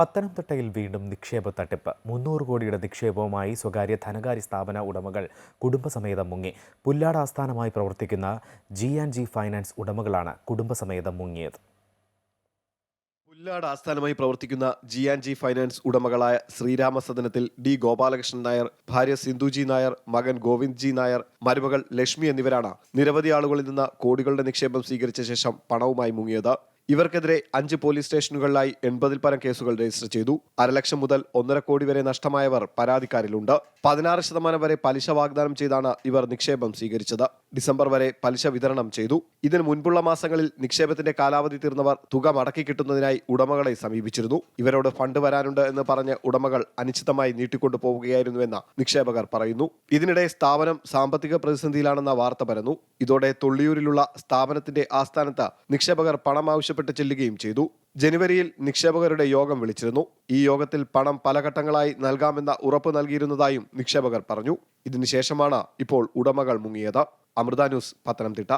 പത്തനംതിട്ടയിൽ വീണ്ടും നിക്ഷേപ തട്ടിപ്പ്. മുന്നൂറ് കോടിയുടെ നിക്ഷേപവുമായി സ്വകാര്യ ധനകാര്യ സ്ഥാപന ഉടമകൾ കുടുംബസമേതം മുങ്ങി. പുല്ലാട് ആസ്ഥാനമായി പ്രവർത്തിക്കുന്ന ജി ആൻഡ് ജി ഫൈനാൻസ് ഉടമകളാണ് കുടുംബസമേതം മുങ്ങിയത്. പുല്ലാട് ആസ്ഥാനമായി പ്രവർത്തിക്കുന്ന ജി ആൻഡ് ജി ഫൈനാൻസ് ഉടമകളായ ശ്രീരാമ സദനത്തിൽ ഡി ഗോപാലകൃഷ്ണൻ നായർ ഭാര്യ സിന്ധുജി നായർ മകൻ ഗോവിന്ദ് ജി നായർ മരുമകൾ ലക്ഷ്മി എന്നിവരാണ് നിരവധി ആളുകളിൽ നിന്ന് കോടികളുടെ നിക്ഷേപം സ്വീകരിച്ച ശേഷം പണവുമായി മുങ്ങിയത്. ഇവർക്കെതിരെ അഞ്ച് പോലീസ് സ്റ്റേഷനുകളിലായി എൺപതിൽ പരം കേസുകൾ രജിസ്റ്റർ ചെയ്തു. അരലക്ഷം മുതൽ ഒന്നര കോടി വരെ നഷ്ടമായവർ പരാതിക്കാരിലുണ്ട്. പതിനാറ് ശതമാനം വരെ പലിശ വാഗ്ദാനം ചെയ്താണ് ഇവർ നിക്ഷേപം സ്വീകരിച്ചത്. ഡിസംബർ വരെ പലിശ വിതരണം ചെയ്തു. ഇതിന് മുൻപുള്ള മാസങ്ങളിൽ നിക്ഷേപത്തിന്റെ കാലാവധി തീർന്നവർ തുക മടക്കി കിട്ടുന്നതിനായി ഉടമകളെ സമീപിച്ചിരുന്നു. ഇവരോട് ഫണ്ട് വരാനുണ്ട് എന്ന് പറഞ്ഞ് ഉടമകൾ അനിശ്ചിതമായി നീട്ടിക്കൊണ്ടു പോവുകയായിരുന്നുവെന്ന് നിക്ഷേപകർ പറയുന്നു. ഇതിനിടെ സ്ഥാപനം സാമ്പത്തിക പ്രതിസന്ധിയിലാണെന്ന വാർത്ത പരന്നു. ഇതോടെ തൊള്ളിയൂരിലുള്ള സ്ഥാപനത്തിന്റെ ആസ്ഥാനത്ത് നിക്ഷേപകർ പണം ആവശ്യപ്പെട്ട് ചെല്ലുകയും ചെയ്തു. ജനുവരിയിൽ നിക്ഷേപകരുടെ യോഗം വിളിച്ചിരുന്നു. ഈ യോഗത്തിൽ പണം പല ഘട്ടങ്ങളായി നൽകാമെന്ന ഉറപ്പ് നൽകിയിരുന്നതായും നിക്ഷേപകർ പറഞ്ഞു. ഇതിനുശേഷമാണ് ഇപ്പോൾ ഉടമകൾ മുങ്ങിയത്. അമൃത ന്യൂസ് പത്തനംതിട്ട.